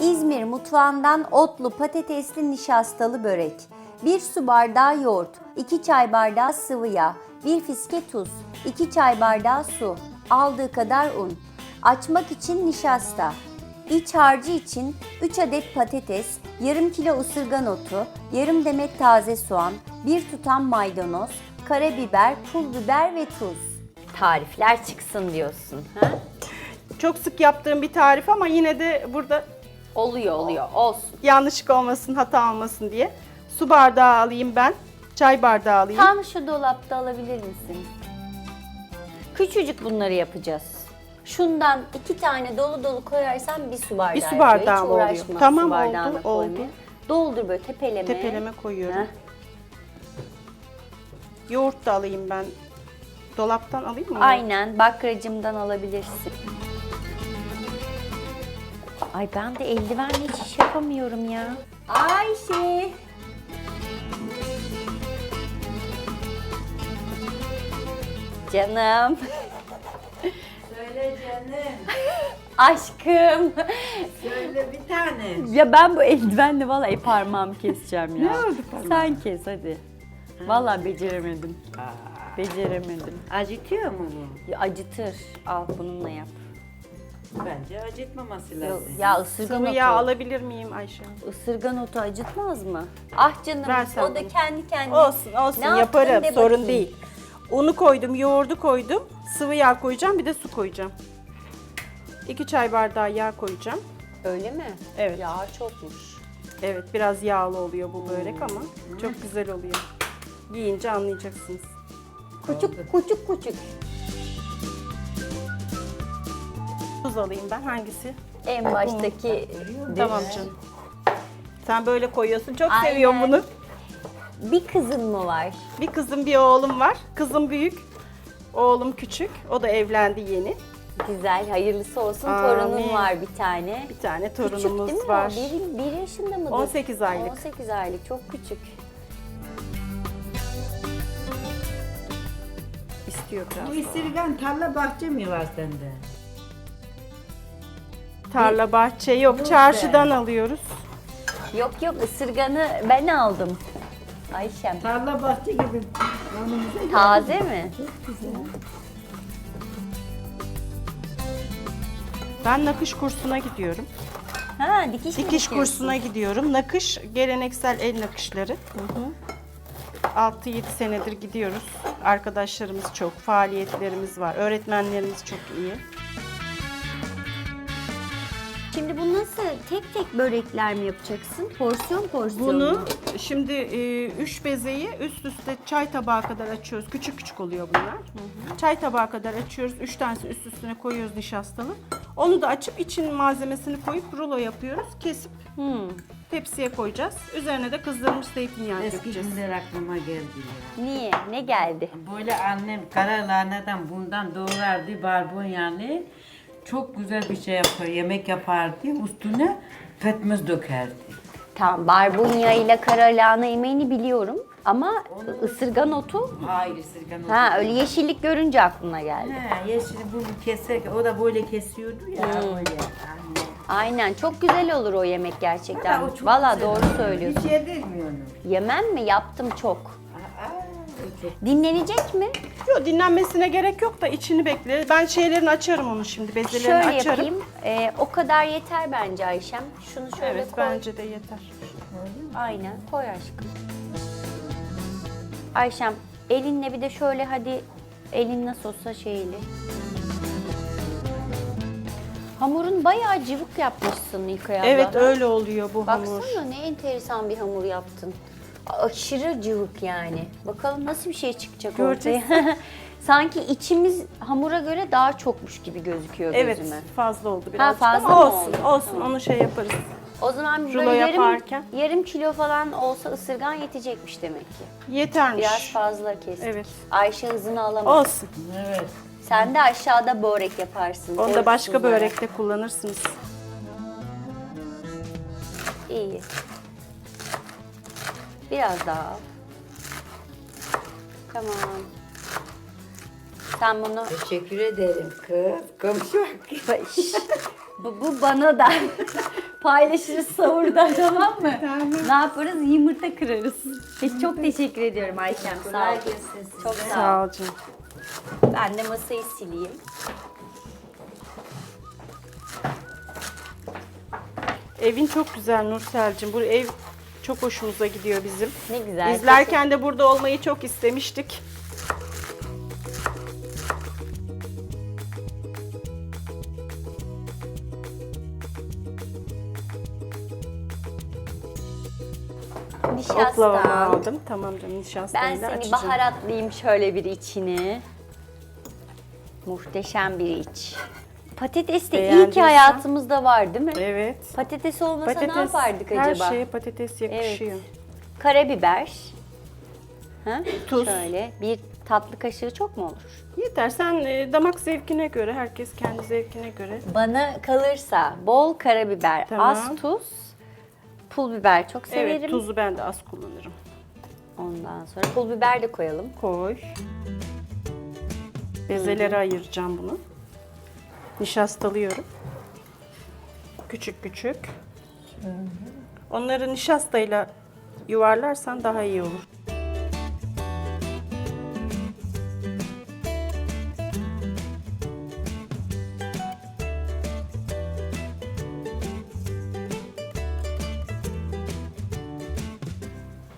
İzmir mutfağından otlu patatesli nişastalı börek. 1 su bardağı yoğurt, 2 çay bardağı sıvı yağ, 1 fiske tuz, 2 çay bardağı su, aldığı kadar un. Açmak için nişasta. İç harcı için 3 adet patates, yarım kilo ısırgan otu, yarım demet taze soğan, 1 tutam maydanoz, karabiber, pul biber ve tuz. Tarifler çıksın diyorsun. Ha? Çok sık yaptığım bir tarif ama yine de burada Oluyor oluyor olsun. yanlışlık olmasın, hata olmasın diye. Su bardağı alayım ben. Çay bardağı alayım. Tam şu dolapta alabilir misin? Küçücük bunları yapacağız. Şundan iki tane dolu dolu koyarsan bir su bardağı. Bir su yapıyor. bardağı mı oluyor? uğraşma Tamam, su bardağına oldu, koymaya. oldu. Doldur böyle tepeleme. Tepeleme koyuyorum. Heh. Yoğurt da alayım ben. Dolaptan alayım mı? Aynen bakracımdan alabilirsin. Ay ben de eldivenle hiç iş yapamıyorum ya. Ayşe. Canım. Söyle canım. Aşkım. Söyle bir tane. Ya ben bu eldivenle vallahi parmağımı keseceğim ya. Ne oldu parmağın? Sen kes hadi. Vallahi beceremedim. Beceremedim. Acıtıyor mu bu? Ya acıtır. Al bununla yap. Bence acıtmaması Ya, lazım. ya ısırgan Sıvı otu. yağ alabilir miyim Ayşe? Isırgan otu acıtmaz mı? Ah canım Ver sen o da bunu. kendi kendine. Olsun olsun Ne yaptın yaparım de sorun bakayım. değil. Unu koydum, yoğurdu koydum, sıvı yağ koyacağım bir de su koyacağım. 2 çay bardağı yağ koyacağım. Öyle mi? Evet. Yağ çokmuş. Evet biraz yağlı oluyor bu börek ama çok güzel oluyor. Yiyince anlayacaksınız. Küçük küçük küçük. Tuz alayım ben hangisi? En baştaki Tamam canım. Sen böyle koyuyorsun. Çok Aynen. seviyorum bunu. bir kızın mı var? Bir kızım bir oğlum var. Kızım büyük. Oğlum küçük. O da evlendi yeni. Güzel, hayırlısı olsun. Amin. Torunun var bir tane. Bir tane Küçük değil torunumuz mi var. o? Bir, bir yaşında mıdır? 18 aylık. 18 aylık, çok küçük. İstiyor Bu biraz. ısırgan tarla bahçe mi var sende? Tarla bahçe yok. Çarşıdan alıyoruz. Yok yok ısırganı ben aldım. Ayşem. Tarla bahçe gibi. Taze mi? Ben nakış kursuna gidiyorum. Ha dikiş Dikiş kursuna gidiyorum. Nakış geleneksel el nakışları. 6-7 senedir gidiyoruz. Arkadaşlarımız çok, faaliyetlerimiz var. Öğretmenlerimiz çok iyi. Şimdi bu nasıl? Tek tek börekler mi yapacaksın? Porsiyon porsiyon Bunu mu? şimdi e, üç bezeyi üst üste çay tabağı kadar açıyoruz. Küçük küçük oluyor bunlar. Çay tabağı kadar açıyoruz. Üç tanesini üst üstüne koyuyoruz nişastalı. Onu da açıp için malzemesini koyup rulo yapıyoruz. Kesip Hmm. tepsiye koyacağız. Üzerine de kızdırılmış zeytinyağı Eski dökeceğiz. günler aklıma geldi ya. Niye? Ne geldi? Böyle annem kara lahaneden bundan doğrardı barbunya'nı. Çok güzel bir şey yapar, yemek yapardı. Üstüne pekmez dökerdi. Tamam barbunya ile kara lahana yemeğini biliyorum. Ama ısırgan otu Hayır ısırgan oldu. ha öyle yeşillik görünce aklına geldi. Ha, yeşili bunu keserken o da böyle kesiyordu ya böyle. Anne. Aynen çok güzel olur o yemek gerçekten. Valla doğru söylüyorsun. Hiç yedin mi onu? Yemem mi? Yaptım çok. Çok Dinlenecek mi? Yok dinlenmesine gerek yok da içini bekle. Ben şeylerini açarım onu şimdi. Bezelerini Şöyle açarım. yapayım. Ee, o kadar yeter bence Ayşem. Şunu şöyle Evet koy. bence de yeter. Aynen koy aşkım. Ayşem elinle bir de şöyle hadi elin nasıl olsa şeyli. Hamurun bayağı cıvık yapmışsın İlkay abla. Evet öyle oluyor bu Baksana hamur. ne enteresan bir hamur yaptın. Aşırı cıvık yani. Bakalım nasıl bir şey çıkacak Göreceğiz. ortaya. Sanki içimiz hamura göre daha çokmuş gibi gözüküyor Evet gözüme. fazla oldu biraz. fazla ama mı olsun oldu? olsun onu şey yaparız. O zaman Rulo böyle yarım, yaparken. yarım kilo falan olsa ısırgan yetecekmiş demek ki. Yetermiş. Biraz fazla kestik. Evet. Ayşe hızını alamaz. Olsun. Evet. Sen de aşağıda börek yaparsın. Onu da başka olarak. börekte kullanırsınız. İyi. Biraz daha al. Tamam. Sen bunu Teşekkür ederim kız. Komşu. Bu, bu bana da. Paylaşırız savurda tamam mı? Ne yaparız? Yumurta kırarız. E, çok teşekkür ediyorum Ayşem. Sağ ol. Çok sağ ol. Sağ ol canım. Ben de masayı sileyim. Evin çok güzel Nursel'cim. Bu ev çok hoşumuza gidiyor bizim. Ne güzel. İzlerken de burada olmayı çok istemiştik. Nişasta. Oklavamı aldım. Tamam canım Ben seni açacağım. baharatlayayım şöyle bir içini. Muhteşem bir iç. Patates de iyi ki Beğendiysen- hayatımızda var değil mi? Evet. Patates olmasa Patates, ne yapardık her acaba? şeye patates yakışıyor. Karabiber. Ha? Tuz. Şöyle bir tatlı kaşığı çok mu olur? Yeter sen e, damak zevkine göre, herkes kendi zevkine göre. Bana kalırsa bol karabiber, Tamam. az tuz, pul biber çok severim. Evet tuzu ben de az kullanırım. Ondan sonra pul biber de koyalım. Koy. Bezelere ayıracağım bunu. Nişastalıyorum. Küçük küçük. Onları nişastayla yuvarlarsan daha iyi olur.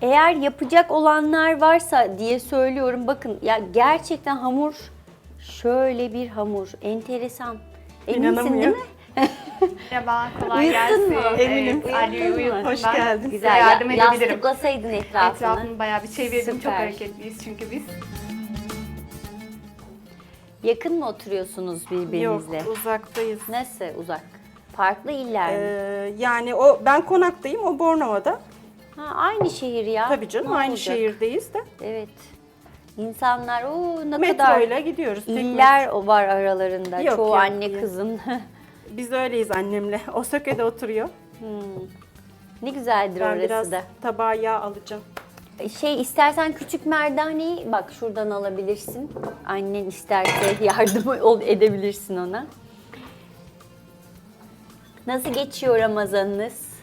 Eğer yapacak olanlar varsa diye söylüyorum. Bakın ya gerçekten hamur şöyle bir hamur. Enteresan. Eminsin değil mi? Merhaba, kolay Uyuttun gelsin. mu? Eminim. Evet, Ali'yi Uyuttun mu? uyuttum Hoş ben. geldin. Güzel. yardım ya, edebilirim. Yastıklasaydın etrafını. Etrafını bayağı bir çevirdim. Çok Süper. hareketliyiz çünkü biz. Yakın mı oturuyorsunuz birbirinizle? Yok uzaktayız. Nasıl uzak? Farklı iller mi? Ee, yani o ben konaktayım, o Bornova'da. Ha, aynı şehir ya. Tabii canım Ne aynı olacak? şehirdeyiz de. Evet. İnsanlar o ne Metro kadar ile gidiyoruz. tek iller o var aralarında. Yok, Çoğu yok, anne yok. kızın. metro. Biz öyleyiz annemle. O sökede oturuyor. ne güzeldir Ben orası biraz da. tabağa yağ alacağım. Şey istersen küçük merdaneyi bak şuradan alabilirsin. Annen isterse yardım ol edebilirsin ona. Nasıl geçiyor Ramazanınız?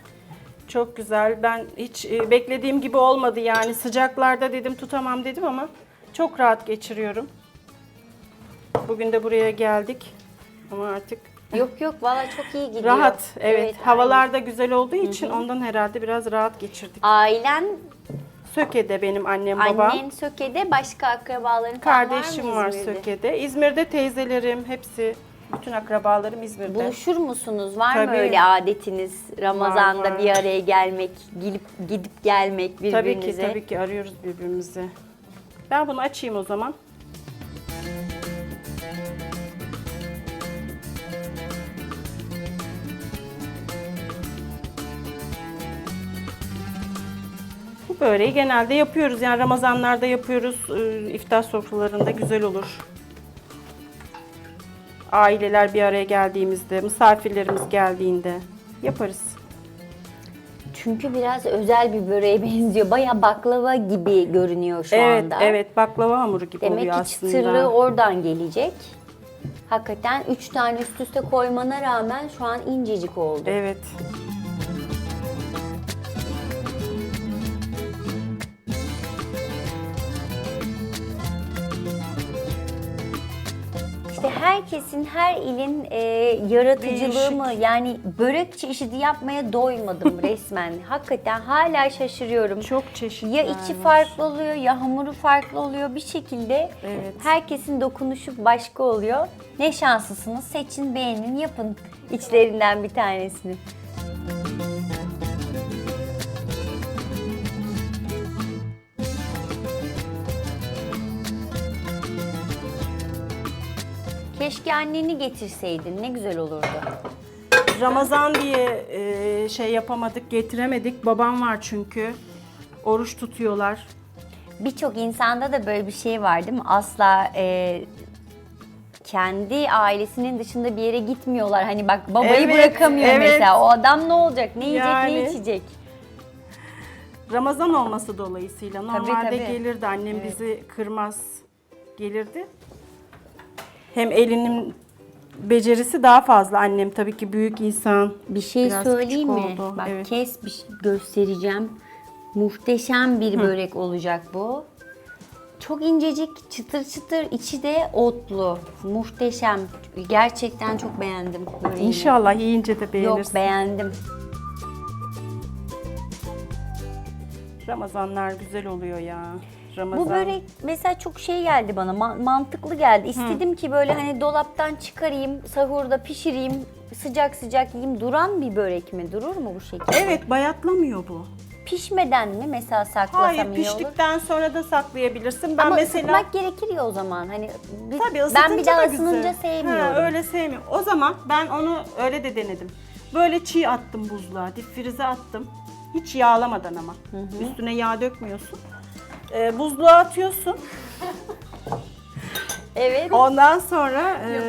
Çok güzel. Ben hiç e, beklediğim gibi olmadı yani. Sıcaklarda dedim tutamam dedim ama çok rahat geçiriyorum. Bugün de buraya geldik. Ama artık Yok yok valla çok iyi gidiyor. rahat. Evet. Havalar da güzel olduğu için ondan herhalde biraz rahat geçirdik. Ailen, Söke'de benim annem babam. annen Söke'de başka akrabaların falan Kardeşim var, mı var İzmir'de? Söke'de. İzmir'de teyzelerim hepsi bütün akrabalarım İzmir'de. Buluşur musunuz? Var mı Tabii. öyle adetiniz? Ramazan'da Var, bir araya gelmek, gidip gidip gelmek birbirinize. Tabii ki tabii ki arıyoruz birbirimizi. Ben bunu açayım o zaman. Bu böreği genelde yapıyoruz. Yani Ramazanlarda yapıyoruz. Ee, İftar sofralarında güzel olur. Aileler bir araya geldiğimizde, misafirlerimiz geldiğinde yaparız. Çünkü biraz özel bir böreğe benziyor. Baya baklava gibi görünüyor şu evet, anda. evet baklava hamuru gibi Demek oluyor ki aslında. çıtırlığı oradan gelecek. Hakikaten üç tane üst üste koymana rağmen şu an incecik oldu. Evet. Herkesin, her ilin e, yaratıcılığı mı? Yani börek çeşidi yapmaya doymadım resmen. Hakikaten hala şaşırıyorum. Çok çeşitli. Ya içi farklı oluyor ya hamuru farklı oluyor bir şekilde. Evet. Herkesin dokunuşu başka oluyor. Ne şanslısınız. Seçin, beğenin, yapın içlerinden bir tanesini. Keşke anneni getirseydin. Ne güzel olurdu. Ramazan diye e, şey yapamadık, getiremedik. Babam var çünkü. Oruç tutuyorlar. Birçok insanda da böyle bir şey var değil mi? Asla e, kendi ailesinin dışında bir yere gitmiyorlar. Hani bak babayı Evet, bırakamıyor evet. mesela. O adam ne olacak? Ne yiyecek, ne Yani. içecek? Ramazan olması dolayısıyla normalde tabii. gelirdi annem bizi kırmaz gelirdi. Hem elinin becerisi daha fazla. Annem tabii ki büyük insan. Bir şey Biraz söyleyeyim küçük mi? oldu, Bak evet. kes bir şey göstereceğim. Muhteşem bir börek olacak bu. Çok incecik, çıtır çıtır, içi de otlu. Muhteşem. Gerçekten çok beğendim böreğini. İnşallah yiyince de beğenirsin. Yok beğendim. Ramazanlar güzel oluyor ya. Ramazan. Bu börek mesela çok şey geldi bana, ma- mantıklı geldi. İstedim ki böyle hani dolaptan çıkarayım, sahurda pişireyim, sıcak sıcak yiyeyim. Duran bir börek mi? Durur mu bu şekilde? Evet bayatlamıyor bu. Pişmeden mi mesela saklasam Hayır iyi olur? piştikten sonra da saklayabilirsin. Ben Ama mesela ısıtmak gerekir ya o zaman. Hani bir- Tabii ben ısıtınca bir daha da ısınınca güzel. sevmiyorum. Ha, öyle sevmiyorum. O zaman ben onu öyle de denedim. Böyle çiğ attım buzluğa, dip frize attım. Hiç yağlamadan ama. Üstüne yağ dökmüyorsun. Ee, buzluğa atıyorsun. Evet. Ondan sonra e,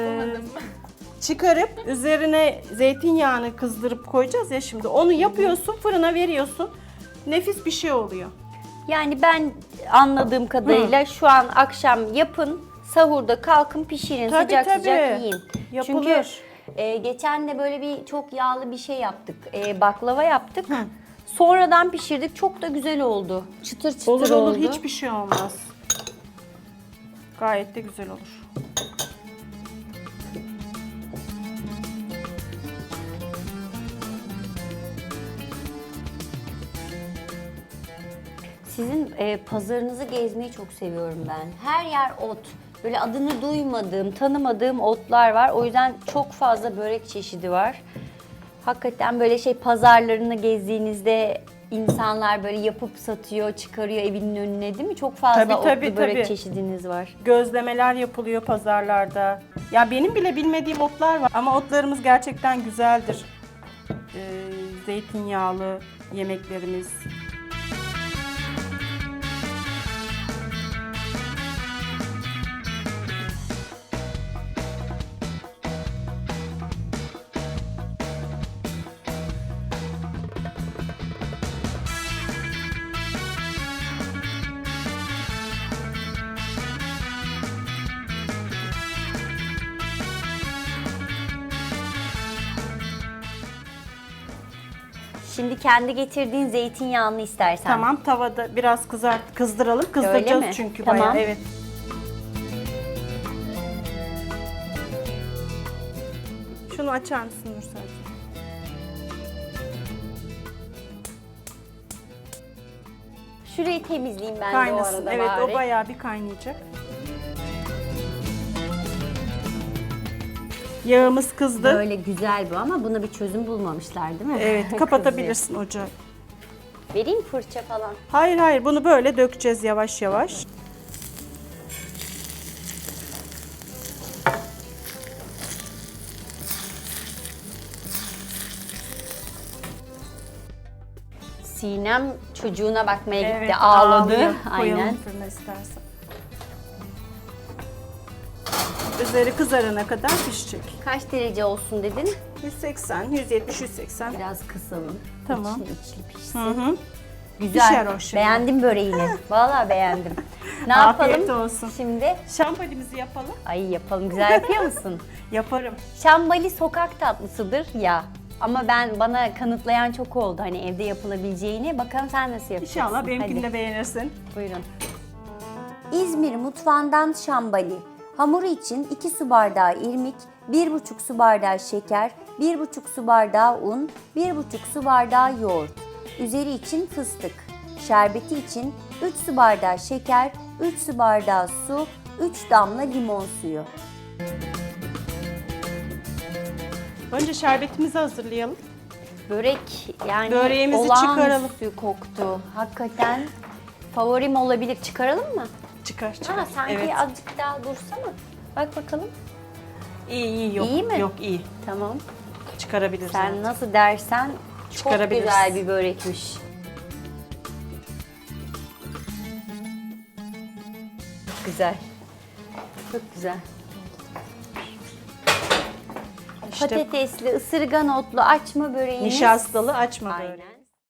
çıkarıp üzerine zeytinyağını kızdırıp koyacağız ya şimdi. Onu yapıyorsun, fırına veriyorsun. Nefis bir şey oluyor. Yani ben anladığım kadarıyla şu an akşam yapın, sahurda kalkın pişirin, Tabii, sıcak tabii. sıcak yiyin. Yapılır. Çünkü e, geçen de böyle bir çok yağlı bir şey yaptık. E, baklava yaptık. Sonradan pişirdik. Çok da güzel oldu. Çıtır çıtır Olur oldu. olur hiçbir şey olmaz. Gayet de güzel olur. Sizin e, pazarınızı gezmeyi çok seviyorum ben. Her yer ot. Böyle adını duymadığım, tanımadığım otlar var. O yüzden çok fazla börek çeşidi var. Hakikaten böyle şey pazarlarını gezdiğinizde insanlar böyle yapıp satıyor, çıkarıyor evinin önüne değil mi? Çok fazla Tabii, otlu tabii, börek tabii. çeşidiniz var. Gözlemeler yapılıyor pazarlarda. Ya benim bile bilmediğim otlar var ama otlarımız gerçekten güzeldir. Ee, zeytinyağlı yemeklerimiz. Şimdi kendi getirdiğin zeytinyağını istersen. Tamam tavada biraz kızart kızdıralım. Kızdıracağız mi? çünkü Tamam. bayağı. Evet. Şunu açar mısın Nursel'cim? Şurayı temizleyeyim ben de o Kaynasın. arada Evet bari. o bayağı bir kaynayacak. Yağımız kızdı. Böyle güzel bu ama buna bir çözüm bulmamışlar değil mi? Evet kapatabilirsin ocağı. Vereyim fırça falan. Hayır hayır bunu böyle dökeceğiz yavaş yavaş. Sinem çocuğuna bakmaya gitti, Evet, ağladı. ağlıyor. Aynen. Koyalım fırına istersen. Üzeri kızarana kadar pişecek. Kaç derece olsun dedin? 180, 170, 180. Biraz kısalım. Tamam. İçli içli pişsin. Hı hı. Güzel. Pişer o şimdi. Beğendim böreğini. Vallahi beğendim. Ne Afiyet yapalım olsun. şimdi? Şampanimizi yapalım. Ay yapalım. Güzel yapıyor musun? Yaparım. Şambali sokak tatlısıdır ya. Ama ben bana kanıtlayan çok oldu hani evde yapılabileceğini. Bakalım sen nasıl yapacaksın? İnşallah benimkini Hadi. de beğenirsin. Buyurun. İzmir mutfağından şambali. Hamuru için 2 su bardağı irmik, 1,5 su bardağı şeker, 1,5 su bardağı un, 1,5 su bardağı yoğurt. Üzeri için fıstık. Şerbeti için 3 su bardağı şeker, 3 su bardağı su, 3 damla limon suyu. Önce şerbetimizi hazırlayalım. Börek yani Böreğimizi olağanüstü çıkaralım. koktu. Hakikaten favorim olabilir. Çıkaralım mı? Çıkar çıkar. Ha, sanki evet. azıcık daha dursana. Bak bakalım. İyi iyi yok. İyi mi? Yok iyi. Tamam. Çıkarabilirsin. Sen nasıl dersen çok güzel bir börekmiş. Güzel. Çok güzel. İşte Patatesli, ısırgan otlu açma böreğiniz. nişastalı açma Aynen. böyle.